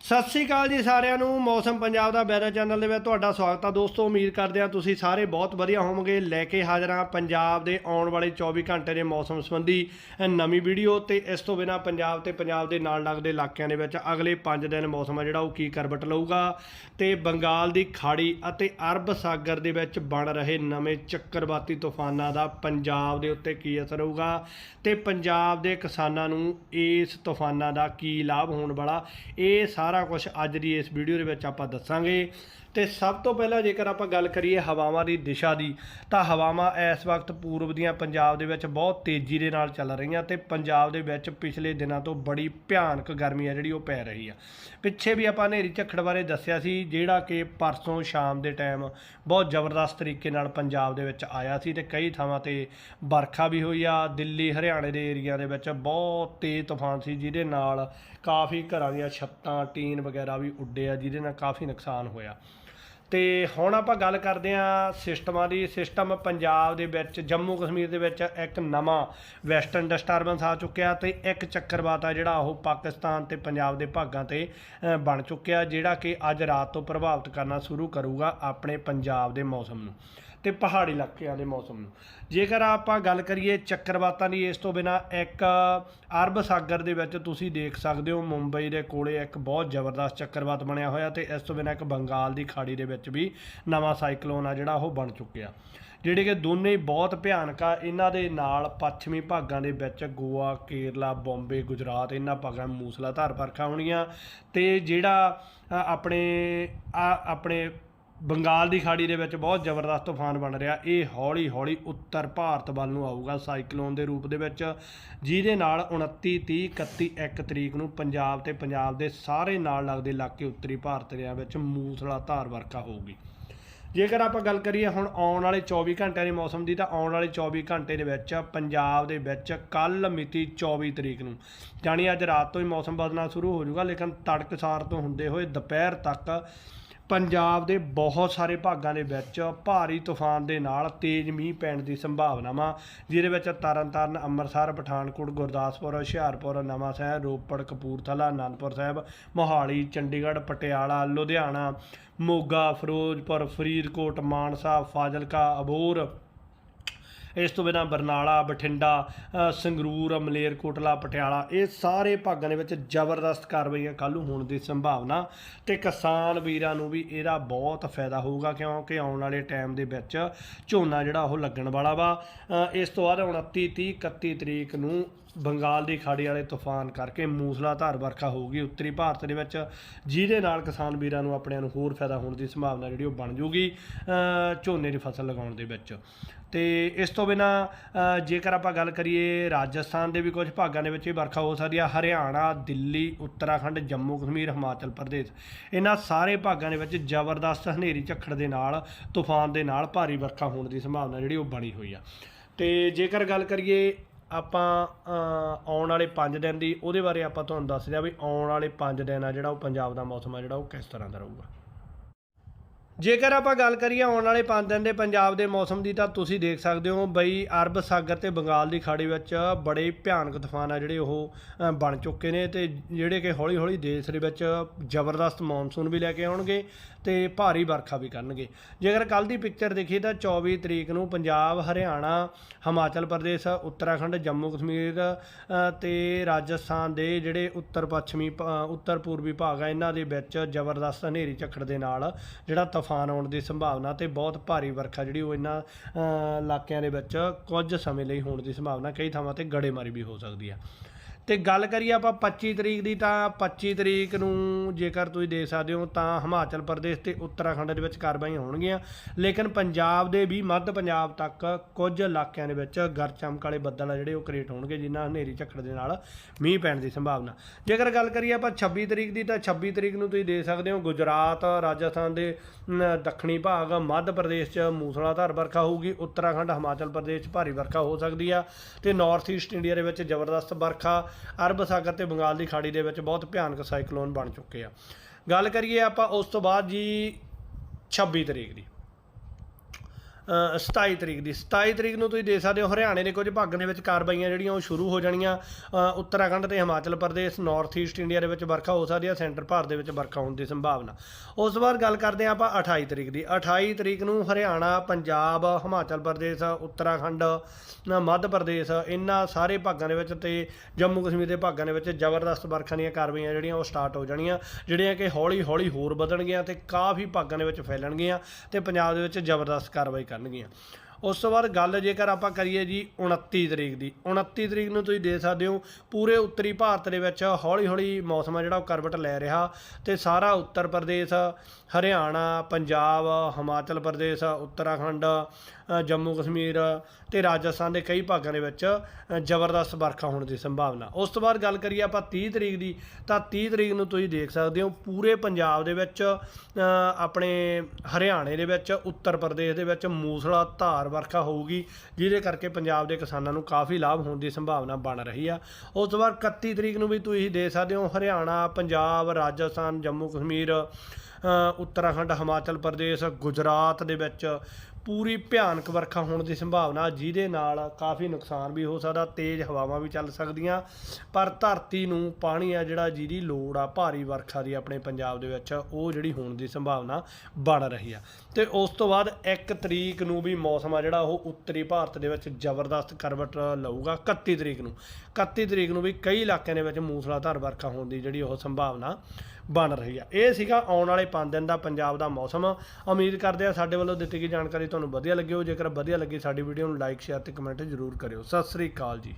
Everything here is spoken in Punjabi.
ਸਤਿ ਸ੍ਰੀ ਅਕਾਲ ਜੀ ਸਾਰਿਆਂ ਨੂੰ, ਮੌਸਮ ਪੰਜਾਬ ਦਾ ਵੈਦਰ ਚੈਨਲ ਦੇ ਵਿੱਚ ਤੁਹਾਡਾ ਸਵਾਗਤ ਆ। ਦੋਸਤੋ, ਉਮੀਦ ਕਰਦੇ ਆ ਤੁਸੀਂ ਸਾਰੇ ਬਹੁਤ ਵਧੀਆ ਹੋਵੋਗੇ। ਲੈ ਕੇ ਹਾਜ਼ਰ ਹਾਂ ਪੰਜਾਬ ਦੇ ਆਉਣ ਵਾਲੇ 24 ਘੰਟੇ ਦੇ ਮੌਸਮ ਸੰਬੰਧੀ ਨਵੀਂ ਵੀਡੀਓ ਤੇ ਇਸ ਤੋਂ ਬਿਨਾ ਪੰਜਾਬ ਤੇ ਪੰਜਾਬ ਦੇ ਨਾਲ ਲੱਗਦੇ ਇਲਾਕਿਆਂ ਦੇ ਵਿੱਚ ਅਗਲੇ 5 ਦਿਨ ਮੌਸਮ ਆ ਜਿਹੜਾ ਉਹ ਕੀ ਕਰਵਟ ਲਊਗਾ ਤੇ ਬੰਗਾਲ ਦੀ ਖਾੜੀ ਅਤੇ ਅਰਬ ਸਾਗਰ ਦੇ ਵਿੱਚ ਬਣ ਰਹੇ ਨਵੇਂ ਚੱਕਰਵਾਤੀ ਤੂਫਾਨਾਂ ਦਾ ਪੰਜਾਬ ਦੇ ਉੱਤੇ ਕੀ ਅਸਰ ਹੋਊਗਾ ਤੇ ਪੰਜਾਬ ਦੇ ਕਿਸਾਨਾਂ ਨੂੰ ਇਸ ਤੂਫਾਨਾਂ ਦਾ ਕੀ ਲਾਭ ਹੋਣ ਵਾਲਾ, ਇਹ ਸਾਰਾ ਕੁਝ ਅੱਜ ਦੀ ਇਸ ਵੀਡੀਓ ਦੇ ਵਿੱਚ ਆਪਾਂ ਦੱਸਾਂਗੇ। ਤੇ ਸਭ ਤੋਂ ਪਹਿਲਾਂ ਜੇਕਰ ਆਪਾਂ ਗੱਲ ਕਰੀਏ ਹਵਾਵਾਂ ਦੀ ਦਿਸ਼ਾ ਦੀ, ਤਾਂ ਹਵਾਵਾਂ ਇਸ ਵਕਤ ਪੂਰਬ ਦੀਆਂ ਪੰਜਾਬ ਦੇ ਵਿੱਚ ਬਹੁਤ ਤੇਜ਼ੀ ਦੇ ਨਾਲ ਚੱਲ ਰਹੀਆਂ ਤੇ ਪੰਜਾਬ ਦੇ ਵਿੱਚ ਪਿਛਲੇ ਦਿਨਾਂ ਤੋਂ ਬੜੀ ਭਿਆਨਕ ਗਰਮੀ ਆ ਜਿਹੜੀ ਉਹ ਪੈ ਰਹੀ ਆ। ਪਿੱਛੇ ਵੀ ਆਪਾਂ ਹਨੇਰੀ ਝੱਖੜ ਬਾਰੇ ਦੱਸਿਆ ਸੀ, ਜਿਹੜਾ ਕਿ ਪਰਸੋਂ ਸ਼ਾਮ ਦੇ ਟਾਈਮ ਬਹੁਤ ਜ਼ਬਰਦਸਤ ਤਰੀਕੇ ਨਾਲ ਪੰਜਾਬ ਦੇ ਵਿੱਚ ਆਇਆ ਸੀ ਤੇ ਕਈ ਥਾਵਾਂ ਤੇ ਵਰਖਾ ਵੀ ਹੋਈ ਆ। ਦਿੱਲੀ, ਹਰਿਆਣੇ ਦੇ ਏਰੀਆ ਦੇ ਵਿੱਚ ਬਹੁਤ ਤੇਜ਼ ਤੂਫਾਨ ਸੀ, ਜਿਹਦੇ ਨਾਲ ਕਾਫੀ ਘਰਾਂ ਦੀਆਂ ਛੱਤਾਂ ਟੀਨ ਵਗੈਰਾ ਵੀ ਉੱਡੇ ਆ, ਜਿਹਦੇ ਨਾਲ ਕਾਫੀ ਨੁਕਸਾਨ ਹੋਇਆ। ਤੇ ਹੁਣ ਆਪਾਂ ਗੱਲ ਕਰਦੇ ਹਾਂ ਸਿਸਟਮਾਂ ਦੀ। ਸਿਸਟਮ ਪੰਜਾਬ ਦੇ ਵਿੱਚ, ਜੰਮੂ ਕਸ਼ਮੀਰ ਦੇ ਵਿੱਚ ਇੱਕ ਨਵਾਂ ਵੈਸਟਰਨ ਡਿਸਟਰਬੈਂਸ ਆ ਚੁੱਕਿਆ ਤੇ ਇੱਕ ਚੱਕਰਵਾਤ ਆ ਜਿਹੜਾ ਉਹ ਪਾਕਿਸਤਾਨ ਤੇ ਪੰਜਾਬ ਦੇ ਭਾਗਾਂ ਤੇ ਬਣ ਚੁੱਕਿਆ, ਜਿਹੜਾ ਕਿ ਅੱਜ ਰਾਤ ਤੋਂ ਪ੍ਰਭਾਵਿਤ ਕਰਨਾ ਸ਼ੁਰੂ ਕਰੂਗਾ ਆਪਣੇ ਪੰਜਾਬ ਦੇ ਮੌਸਮ ਨੂੰ। ਤੇ ਪਹਾੜੀ ਇਲਾਕਿਆਂ ਦੇ ਮੌਸਮ ਨੂੰ। ਜੇਕਰ ਆਪਾਂ ਗੱਲ ਕਰੀਏ ਚੱਕਰਵਾਤਾਂ ਦੀ, ਇਸ ਤੋਂ ਬਿਨਾ ਇੱਕ ਅਰਬ ਸਾਗਰ ਦੇ ਵਿੱਚ ਤੁਸੀਂ ਦੇਖ ਸਕਦੇ ਹੋ ਮੁੰਬਈ ਦੇ ਕੋਲੇ ਇੱਕ ਬਹੁਤ ਜ਼ਬਰਦਸਤ ਚੱਕਰਵਾਤ ਬਣਿਆ ਹੋਇਆ ਤੇ ਇਸ ਤੋਂ ਬਿਨਾ ਇੱਕ ਬੰਗਾਲ ਦੀ ਖਾੜੀ ਦੇ ਵਿੱਚ ਵੀ ਨਵਾਂ ਸਾਈਕਲੋਨ ਆ ਜਿਹੜਾ ਉਹ ਬਣ ਚੁੱਕਿਆ। ਜਿਹੜੇ ਕਿ ਦੋਨੇ ਬਹੁਤ ਭਿਆਨਕ ਆ। ਇਹਨਾਂ ਦੇ ਨਾਲ ਪੱਛਮੀ ਭਾਗਾਂ ਦੇ ਵਿੱਚ ਗੋਆ, ਕੇਰਲਾ, ਬੰਬੇ, ਗੁਜਰਾਤ, ਇਹਨਾਂ ਭਾਗਾਂ ਵਿੱਚ ਮੂਸਲਾਧਾਰ ਵਰਖਾ ਹੋਣੀਆਂ ਤੇ ਜਿਹੜਾ ਆਪਣੇ ਆ ਆਪਣੇ ਬੰਗਾਲ ਦੀ ਖਾੜੀ ਦੇ ਵਿੱਚ ਬਹੁਤ ਜ਼ਬਰਦਸਤ ਤੂਫਾਨ ਬਣ ਰਿਹਾ। ਇਹ ਹੌਲੀ ਹੌਲੀ ਉੱਤਰ ਭਾਰਤ ਵੱਲ ਨੂੰ ਆਊਗਾ। ਸਾਈਕਲੋਨ ਦੇ ਰੂਪ ਦੇ ਵਿੱਚ ਜਿਹਦੇ ਨਾਲ 29 30 31 1 ਤਰੀਕ ਨੂੰ ਪੰਜਾਬ ਤੇ ਪੰਜਾਬ ਦੇ ਸਾਰੇ ਨਾਲ ਲੱਗਦੇ ਇਲਾਕੇ ਉੱਤਰੀ ਭਾਰਤ ਦੇ ਵਿੱਚ ਮੂਸਲਾਧਾਰ ਵਰਖਾ ਹੋਊਗੀ। ਜੇਕਰ ਆਪਾਂ ਗੱਲ ਕਰੀਏ ਹੁਣ ਆਉਣ ਵਾਲੇ 24 ਘੰਟਿਆਂ ਦੇ ਮੌਸਮ ਦੀ, ਤਾਂ ਆਉਣ ਵਾਲੇ 24 ਘੰਟੇ ਦੇ ਵਿੱਚ ਪੰਜਾਬ ਦੇ ਵਿੱਚ ਕੱਲ ਮਿਤੀ 24 ਤਰੀਕ ਨੂੰ, ਜਾਣੀ ਅੱਜ ਰਾਤ ਤੋਂ ਹੀ ਮੌਸਮ ਬਦਲਣਾ ਸ਼ੁਰੂ ਹੋ ਜਾਊਗਾ, ਲੇਕਿਨ ਤੜਕਸਾਰ ਤੋਂ ਹੁੰਦੇ ਹੋਏ ਦੁਪਹਿਰ ਤੱਕ ਪੰਜਾਬ ਦੇ ਬਹੁਤ ਸਾਰੇ ਭਾਗਾਂ ਦੇ ਵਿੱਚ ਭਾਰੀ ਤੂਫਾਨ ਦੇ ਨਾਲ ਤੇਜ਼ ਮੀਂਹ ਪੈਣ ਦੀ ਸੰਭਾਵਨਾਵਾਂ, ਜਿਹਦੇ ਵਿੱਚ ਤਰਨਤਾਰਨ, ਅੰਮ੍ਰਿਤਸਰ, ਪਠਾਨਕੋਟ, ਗੁਰਦਾਸਪੁਰ, ਹੁਸ਼ਿਆਰਪੁਰ, ਨਵਾਂ ਸ਼ਹਿਰ, ਰੋਪੜ, ਕਪੂਰਥਲਾ, ਅਨੰਦਪੁਰ ਸਾਹਿਬ, ਮੋਹਾਲੀ, ਚੰਡੀਗੜ੍ਹ, ਪਟਿਆਲਾ, ਲੁਧਿਆਣਾ, ਮੋਗਾ, ਫਿਰੋਜ਼ਪੁਰ, ਫਰੀਦਕੋਟ, ਮਾਨਸਾ, ਫਾਜ਼ਿਲਕਾ ਅਬੋਰ ਇਸ ਤੋਂ ਬਿਨਾਂ ਬਰਨਾਲਾ ਬਠਿੰਡਾ ਅ, ਸੰਗਰੂਰ ਮਲੇਰਕੋਟਲਾ ਪਟਿਆਲਾ ਇਹ ਸਾਰੇ ਭਾਗਾਂ ਦੇ ਵਿੱਚ ਜ਼ਬਰਦਸਤ ਕਾਰਵਾਈਆਂ ਕੱਲ੍ਹ ਨੂੰ ਹੋਣ ਦੀ ਸੰਭਾਵਨਾ ਤੇ ਕਿਸਾਨ ਵੀਰਾਂ ਨੂੰ ਵੀ ਇਹਦਾ ਬਹੁਤ ਫਾਇਦਾ ਹੋਊਗਾ ਕਿਉਂਕਿ ਆਉਣ ਵਾਲੇ ਟਾਈਮ ਦੇ ਵਿੱਚ ਝੋਨਾ ਜਿਹੜਾ ਉਹ ਲੱਗਣ ਵਾਲਾ ਵਾ। ਇਸ ਤੋਂ ਬਾਅਦ 29 30 31 ਤਰੀਕ ਨੂੰ ਬੰਗਾਲ ਦੀ ਖਾੜੀ ਵਾਲੇ ਤੂਫਾਨ ਕਰਕੇ ਮੂਸਲਾਧਾਰ ਵਰਖਾ ਹੋਊਗੀ ਉੱਤਰੀ ਭਾਰਤ ਦੇ ਵਿੱਚ ਜਿਹਦੇ ਨਾਲ ਕਿਸਾਨ ਵੀਰਾਂ ਨੂੰ ਆਪਣਿਆਂ ਨੂੰ ਹੋਰ ਫਾਇਦਾ ਹੋਣ ਦੀ ਸੰਭਾਵਨਾ ਜਿਹੜੀ ਉਹ ਬਣ ਜੂਗੀ ਝੋਨੇ ਦੀ ਫਸਲ ਲਗਾਉਣ ਦੇ ਵਿੱਚ। ਤੇ ਇਸ ਤੋਂ ਬਿਨਾ ਜੇਕਰ ਆਪਾਂ ਗੱਲ ਕਰੀਏ ਰਾਜਸਥਾਨ ਦੇ ਵੀ ਕੁਝ ਭਾਗਾਂ ਦੇ ਵਿੱਚ ਵੀ ਵਰਖਾ ਹੋ ਸਕਦੀ ਆ, ਹਰਿਆਣਾ, ਦਿੱਲੀ, ਉੱਤਰਾਖੰਡ, ਜੰਮੂ, ਕਸ਼ਮੀਰ, ਹਿਮਾਚਲ ਪ੍ਰਦੇਸ਼, ਇਹਨਾਂ ਸਾਰੇ ਭਾਗਾਂ ਦੇ ਵਿੱਚ ਜ਼ਬਰਦਸਤ ਹਨੇਰੀ ਝੱਖੜ ਦੇ ਨਾਲ, ਤੂਫਾਨ ਦੇ ਨਾਲ ਭਾਰੀ ਵਰਖਾ ਹੋਣ ਦੀ ਸੰਭਾਵਨਾ ਜਿਹੜੀ ਉਹ ਬਣੀ ਹੋਈ ਆ। ਤੇ ਜੇਕਰ ਗੱਲ ਕਰੀਏ ਆਪਾਂ ਆਉਣ ਵਾਲੇ 5 ਦਿਨ ਦੀ, ਉਹਦੇ ਬਾਰੇ ਆਪਾਂ ਤੁਹਾਨੂੰ ਦੱਸ ਦਿਆਂ ਵੀ ਆਉਣ ਵਾਲੇ 5 ਦਿਨ ਆ ਜਿਹੜਾ ਉਹ ਪੰਜਾਬ ਦਾ ਮੌਸਮ ਆ, ਜਿਹੜਾ ਉਹ ਕਿਸ ਤਰ੍ਹਾਂ ਦਾ ਰਹੂਗਾ। ਜੇਕਰ ਆਪਾਂ ਗੱਲ ਕਰੀਏ ਆਉਣ ਵਾਲੇ 5 ਦਿਨ ਦੇ ਪੰਜਾਬ ਦੇ ਮੌਸਮ ਦੀ ਤਾਂ ਤੁਸੀਂ ਦੇਖ ਸਕਦੇ ਹੋ ਬਈ ਅਰਬ ਸਾਗਰ ਤੇ ਬੰਗਾਲ ਦੀ ਖਾੜੀ ਵਿੱਚ ਬੜੇ ਭਿਆਨਕ ਤੂਫਾਨ ਆ ਜਿਹੜੇ ਉਹ ਬਣ ਚੁੱਕੇ ਨੇ ਤੇ ਜਿਹੜੇ ਕਿ ਹੌਲੀ ਹੌਲੀ ਦੇਸ਼ ਦੇ ਵਿੱਚ ਜ਼ਬਰਦਸਤ ਮੌਨਸੂਨ ਵੀ ਲੈ ਕੇ ਆਉਣਗੇ ਤੇ ਭਾਰੀ ਵਰਖਾ ਵੀ ਕਰਨਗੇ। ਜੇਕਰ ਕੱਲ ਦੀ ਪਿਕਚਰ ਦੇਖੀਏ ਤਾਂ 24 ਤਰੀਕ ਨੂੰ ਪੰਜਾਬ ਹਰਿਆਣਾ ਹਿਮਾਚਲ ਪ੍ਰਦੇਸ਼ ਉੱਤਰਾਖੰਡ ਜੰਮੂ ਕਸ਼ਮੀਰ ਅ, ਤੇ ਰਾਜਸਥਾਨ ਦੇ ਜਿਹੜੇ ਉੱਤਰ ਪੱਛਮੀ ਭ- ਉੱਤਰ ਪੂਰਬੀ ਭਾਗ ਆ ਇਹਨਾਂ ਦੇ ਵਿੱਚ ਜ਼ਬਰਦਸਤ ਹਨੇਰੀ ਝੱਖੜ ਦੇ ਨਾਲ ਜਿਹੜਾ ਤੂਫਾਨ ਆਉਣ ਦੀ ਸੰਭਾਵਨਾ ਤੇ ਬਹੁਤ ਭਾਰੀ ਵਰਖਾ ਜਿਹੜੀ ਉਹ ਇਹਨਾਂ ਇਲਾਕਿਆਂ ਦੇ ਵਿੱਚ ਕੁਝ ਸਮੇਂ ਲਈ ਹੋਣ ਦੀ ਸੰਭਾਵਨਾ ਕਈ ਥਾਵਾਂ ਤੇ ਗੜੇਮਾਰੀ ਵੀ ਹੋ ਸਕਦੀ ਆ। ਤੇ ਗੱਲ ਕਰੀਏ ਆਪਾਂ 25 ਤਰੀਕ ਦੀ ਤਾਂ 25 ਤਰੀਕ ਨੂੰ ਜੇਕਰ ਤੁਸੀਂ ਦੇਖ ਸਕਦੇ ਹੋ ਤਾਂ ਹਿਮਾਚਲ ਪ੍ਰਦੇਸ਼ ਤੇ ਉੱਤਰਾਖੰਡ ਦੇ ਵਿੱਚ ਕਾਰਵਾਈਆਂ ਹੋਣਗੀਆਂ। ਲੇਕਿਨ ਪੰਜਾਬ ਦੇ ਵੀ ਮੱਧ ਪੰਜਾਬ ਤੱਕ ਕੁਝ ਇਲਾਕਿਆਂ ਦੇ ਵਿੱਚ ਗਰ ਚਮਕ ਵਾਲੇ ਬੱਦਲ ਆ ਜਿਹੜੇ ਉਹ ਕ੍ਰੀਏਟ ਹੋਣਗੇ, ਜਿਨ੍ਹਾਂ ਹਨੇਰੀ ਝੱਖੜ ਦੇ ਨਾਲ ਮੀਂਹ ਪੈਣ ਦੀ ਸੰਭਾਵਨਾ। ਜੇਕਰ ਗੱਲ ਕਰੀਏ ਆਪਾਂ 26 ਤਰੀਕ ਦੀ ਤਾਂ 26 ਤਰੀਕ ਨੂੰ ਤੁਸੀਂ ਦੇਖ ਸਕਦੇ ਹੋ ਗੁਜਰਾਤ, ਰਾਜਸਥਾਨ ਦੇ ਦੱਖਣੀ ਭਾਗ, ਮੱਧ ਪ੍ਰਦੇਸ਼ 'ਚ ਮੂਸਲਾਧਾਰ ਵਰਖਾ ਹੋਊਗੀ, ਉੱਤਰਾਖੰਡ, ਹਿਮਾਚਲ ਪ੍ਰਦੇਸ਼ 'ਚ ਭਾਰੀ ਵਰਖਾ ਹੋ ਸਕਦੀ ਆ ਤੇ ਨਾਰਥ ਈਸਟ ਇੰਡੀਆ ਦੇ ਵਿੱਚ ਜ਼ਬਰਦਸਤ ਵਰਖਾ ਅਰਬ ਸਾਗਰ ਤੇ ਬੰਗਾਲ ਦੀ ਖਾੜੀ ਦੇ ਵਿੱਚ ਬਹੁਤ ਭਿਆਨਕ ਸਾਈਕਲੋਨ ਬਣ ਚੁੱਕੇ ਆ। ਗੱਲ ਕਰੀਏ ਆਪਾਂ ਉਸ ਤੋਂ ਬਾਅਦ ਜੀ 26 ਤਰੀਕ ਦੀ। 27 ਤਰੀਕ ਦੀ। 27 ਤਰੀਕ ਨੂੰ ਤੁਸੀਂ ਦੇਖ ਸਕਦੇ ਹੋ ਹਰਿਆਣੇ ਦੇ ਕੁਝ ਭਾਗਾਂ ਦੇ ਵਿੱਚ ਕਾਰਵਾਈਆਂ ਜਿਹੜੀਆਂ ਉਹ ਸ਼ੁਰੂ ਹੋ ਜਾਣੀਆਂ। ਉੱਤਰਾਖੰਡ ਤੇ Himachal Pradesh north east India ਦੇ ਵਿੱਚ ਵਰਖਾ ਹੋ ਸਕਦੀ ਹੈ ਸੈਂਟਰ ਭਾਰਤ ਦੇ ਵਿੱਚ ਵਰਖਾ ਹੋਣ ਦੀ ਸੰਭਾਵਨਾ। ਉਸ ਤੋਂ ਬਾਅਦ ਗੱਲ ਕਰਦੇ ਹਾਂ ਆਪਾਂ 28 ਤਰੀਕ ਦੀ। 28 ਤਰੀਕ ਨੂੰ ਹਰਿਆਣਾ, ਪੰਜਾਬ, ਹਿਮਾਚਲ ਪ੍ਰਦੇਸ਼, ਉੱਤਰਾਖੰਡ ਮੱਧ ਪ੍ਰਦੇਸ਼, ਇਹਨਾਂ ਸਾਰੇ ਭਾਗਾਂ ਦੇ ਵਿੱਚ ਤੇ ਜੰਮੂ ਕਸ਼ਮੀਰ ਦੇ ਭਾਗਾਂ ਦੇ ਵਿੱਚ ਜ਼ਬਰਦਸਤ ਵਰਖਾ ਦੀਆਂ ਕਾਰਵਾਈਆਂ ਜਿਹੜੀਆਂ ਉਹ ਸਟਾਰਟ ਹੋ ਜਾਣੀਆਂ। ਜਿਹੜੀਆਂ ਕਿ ਹੌਲੀ ਹੌਲੀ ਹੋਰ ਵਧਣਗੀਆਂ ਤੇ ਕਾਫੀ ਭਾਗਾਂ ਦੇ ਵਿੱਚ ਫੈਲਣਗੀਆਂ ਤੇ ਪੰਜਾਬ ਦੇ ਵਿੱਚ ਜ਼ਬਰਦਸਤ ਕਾਰਵਾਈ ਕਰ ਕਰਨਗੀਆਂ। ਉਸ ਤੋਂ ਬਾਅਦ ਗੱਲ ਜੇਕਰ ਆਪਾਂ ਕਰੀਏ ਜੀ 29 ਤਰੀਕ ਦੀ। 29 ਤਰੀਕ ਨੂੰ ਤੁਸੀਂ ਦੇਖ ਸਕਦੇ ਹੋ, ਪੂਰੇ ਉੱਤਰੀ ਭਾਰਤ ਦੇ ਵਿੱਚ ਹੌਲੀ ਹੌਲੀ ਮੌਸਮ ਆ ਜਿਹੜਾ ਉਹ ਕਰਵਟ ਲੈ ਰਿਹਾ ਤੇ ਸਾਰਾ ਉੱਤਰ ਪ੍ਰਦੇਸ਼, ਹਰਿਆਣਾ, ਪੰਜਾਬ, ਹਿਮਾਚਲ ਪ੍ਰਦੇਸ਼, ਉੱਤਰਾਖੰਡ ਜੰਮੂ ਕਸ਼ਮੀਰ ਤੇ ਰਾਜਸਥਾਨ ਦੇ ਕਈ ਭਾਗਾਂ ਦੇ ਵਿੱਚ ਜ਼ਬਰਦਸਤ ਵਰਖਾ ਹੋਣ ਦੀ ਸੰਭਾਵਨਾ। ਉਸ ਤੋਂ ਬਾਅਦ ਗੱਲ ਕਰੀਏ ਆਪਾਂ 30 ਤਰੀਕ ਦੀ, ਤਾਂ 30 ਤਰੀਕ ਨੂੰ ਤੁਸੀਂ ਦੇਖ ਸਕਦੇ ਹੋ ਪੂਰੇ ਪੰਜਾਬ ਦੇ ਵਿੱਚ ਆਪਣੇ ਹਰਿਆਣੇ ਦੇ ਵਿੱਚ, ਉੱਤਰ ਪ੍ਰਦੇਸ਼ ਦੇ ਵਿੱਚ ਮੂਸਲਾ, ਧਾਰ ਵਰਖਾ ਹੋਊਗੀ, ਜਿਹਦੇ ਕਰਕੇ ਪੰਜਾਬ ਦੇ ਕਿਸਾਨਾਂ ਨੂੰ ਕਾਫੀ ਲਾਭ ਹੋਣ ਦੀ ਸੰਭਾਵਨਾ ਬਣ ਰਹੀ ਆ। ਉਸ ਤੋਂ ਬਾਅਦ 31 ਤਰੀਕ ਨੂੰ ਵੀ ਤੁਸੀਂ ਦੇਖ ਸਕਦੇ ਹੋ, ਹਰਿਆਣਾ, ਪੰਜਾਬ, ਰਾਜਸਥਾਨ, ਜੰਮੂ ਕਸ਼ਮੀਰ ਉੱਤਰਾਖੰਡ, ਹਿਮਾਚਲ ਪ੍ਰਦੇਸ਼, ਗੁਜਰਾਤ ਦੇ ਵਿੱਚ ਪੂਰੀ ਭਿਆਨਕ ਵਰਖਾ ਹੋਣ ਦੀ ਸੰਭਾਵਨਾ, ਜਿਹਦੇ ਨਾਲ ਕਾਫੀ ਨੁਕਸਾਨ ਵੀ ਹੋ ਸਕਦਾ, ਤੇਜ਼ ਹਵਾਵਾਂ ਵੀ ਚੱਲ ਸਕਦੀਆਂ। ਪਰ ਧਰਤੀ ਨੂੰ ਪਾਣੀ ਆ ਜਿਹੜਾ, ਜਿਹਦੀ ਲੋੜ ਆ ਭਾਰੀ ਵਰਖਾ ਦੀ ਆਪਣੇ ਪੰਜਾਬ ਦੇ ਵਿੱਚ, ਉਹ ਜਿਹੜੀ ਹੋਣ ਦੀ ਸੰਭਾਵਨਾ ਬਣ ਰਹੀ ਆ। ਤੇ ਉਸ ਤੋਂ ਬਾਅਦ 1 ਤਰੀਕ ਨੂੰ ਵੀ ਮੌਸਮ ਆ ਜਿਹੜਾ, ਉਹ ਉੱਤਰੀ ਭਾਰਤ ਦੇ ਵਿੱਚ ਜ਼ਬਰਦਸਤ ਕਰਵਟ ਲਊਗਾ 31 ਤਰੀਕ ਨੂੰ। 31 ਤਰੀਕ ਨੂੰ ਵੀ ਕਈ ਇਲਾਕਿਆਂ ਦੇ ਵਿੱਚ ਮੂਸਲਾਧਾਰ ਵਰਖਾ ਹੋਣ ਦੀ ਜਿਹੜੀ ਉਹ ਸੰਭਾਵਨਾ ਬਣ ਰਹੀ ਆ। ਇਹ ਸੀਗਾ ਆਉਣ ਵਾਲੇ 5 ਦਿਨ ਦਾ ਪੰਜਾਬ ਦਾ ਮੌਸਮ। ਉਮੀਦ ਕਰਦੇ ਆ ਸਾਡੇ ਵੱਲੋਂ ਦਿੱਤੀ ਗਈ ਜਾਣਕਾਰੀ ਤੁਹਾਨੂੰ ਵਧੀਆ ਲੱਗੀ ਹੋ, ਜੇਕਰ ਵਧੀਆ ਲੱਗੀ ਸਾਡੀ ਵੀਡੀਓ ਨੂੰ ਲਾਈਕ ਸ਼ੇਅਰ ਤੇ ਕਮੈਂਟ ਜ਼ਰੂਰ ਕਰਿਓ। ਸਤਿ ਸ੍ਰੀ ਅਕਾਲ ਜੀ।